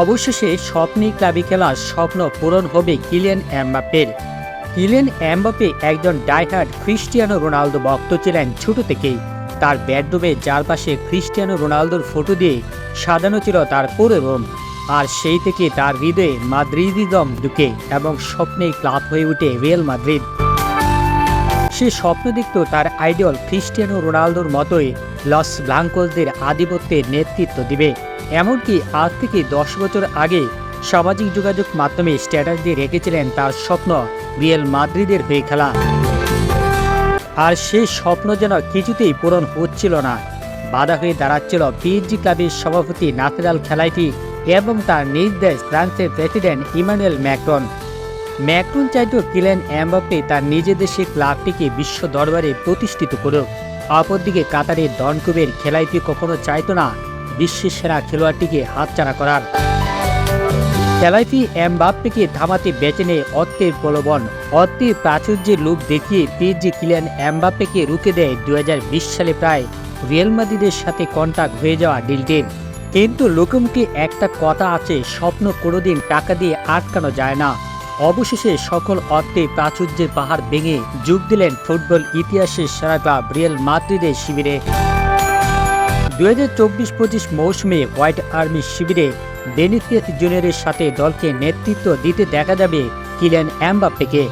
অবশেষে স্বপ্নে ক্লাবে খেলার স্বপ্ন পূরণ হবে কিলিয়ান এমবাপের কিলিয়ান এমবাপে একজন ডাইহার্ড ক্রিস্টিয়ানো রোনালদো ভক্ত ছিলেন ছোট থেকেই। তার বেডরুমে চারপাশে ক্রিস্টিয়ানো রোনালদোর ফটো দিয়ে সাজানো ছিল তার পুরো রুম। আর সেই থেকে তার হৃদয়ে মাদ্রিদিদম ঢুকে এবং স্বপ্নে ক্লাব হয়ে ওঠে রিয়েল মাদ্রিদ। সে স্বপ্ন দেখত তার আইডল ক্রিস্টিয়ানো রোনালদোর মতোই লস ব্লাঙ্কোসদের আধিপত্যের নেতৃত্ব দিবে। এমনকি আজ থেকে দশ বছর আগে সামাজিক যোগাযোগ মাধ্যমে স্ট্যাটাস দিয়ে রেখেছিলেন তার স্বপ্ন রিয়েল মাদ্রিদের হয়ে খেলা। আর সেই স্বপ্ন যেন কিছুতেই পূরণ হচ্ছিল না। বাধা হয়ে দাঁড়াচ্ছিল পিএইচজি ক্লাবের সভাপতি নাথেরাল খেলাইটি এবং তার নির্দেশ ফ্রান্সের প্রেসিডেন্ট ইমানুয়েল ম্যাক্রন। ম্যাক্রন চাইতো কিলেন এমবাপ্পে তার নিজের দেশের ক্লাবটিকে বিশ্ব দরবারে প্রতিষ্ঠিত করুক। অপরদিকে কাতারের দনকুবের খেলাইটি কখনো চাইতো না বিশ্বের সেরা খেলোয়াড়টিকে হাতছাড়া করার। খেলাইটি এমবাপ্পেকে থামাতে বেঁচে নেয় অর্থের প্রলোভন অর্থের প্রাচুর্যের লোক দেখিয়ে পিএইচজি কিলিয়ান এমবাপ্পেকে রুখে দেয় দু হাজার বিশ সালে প্রায় রিয়েল মাদ্রিদের সাথে কন্ট্যাক্ট হয়ে যাওয়া ডিলটির কিন্তু লোকমকে একটা কথা আছে, স্বপ্ন কোনোদিন টাকা দিয়ে আটকানো যায় না। অবশেষে সকল অর্থে প্রাচুর্যের পাহাড় ভেঙে যোগ দিলেন ফুটবল ইতিহাসের সেরা ক্লাব রিয়েল মাদ্রিদের শিবিরে। দু হাজার চব্বিশ পঁচিশ মৌসুমে হোয়াইট আর্মি শিবিরে বেনিফিয়াস জুনিয়রের সাথে দলকে নেতৃত্ব দিতে দেখা যাবে কিলেন এমবাপ্পেকে।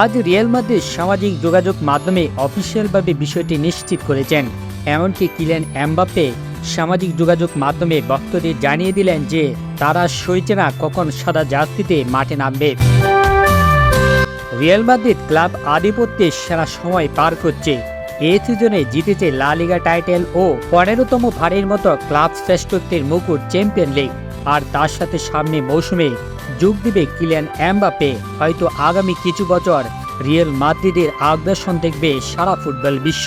আজ রিয়েল মাদ্রিদ সামাজিক যোগাযোগ মাধ্যমে অফিসিয়ালভাবে বিষয়টি নিশ্চিত করেছেন। এমনকি কিলেন এমবাপ্পে সামাজিক যোগাযোগ মাধ্যমে ভক্তদের জানিয়ে দিলেন যে, তারা সইছে না, কখন সাদা জার্সিতে মাঠে নামবে। রিয়েল মাদ্রিদ ক্লাব আধিপত্যের সেরা সময় পার করছে। এই সিজনে জিতেছে লা লিগা টাইটেল ও পনেরোতম ভারের মতো ক্লাব শ্রেষ্ঠত্বের মুকুট চ্যাম্পিয়ন লিগ। আর তার সাথে সামনে মৌসুমে যোগ দিবে কিলিয়ান অ্যাম্বাপে হয়তো আগামী কিছু বছর রিয়েল মাদ্রিদের আগ্রাসন দেখবে সারা ফুটবল বিশ্ব।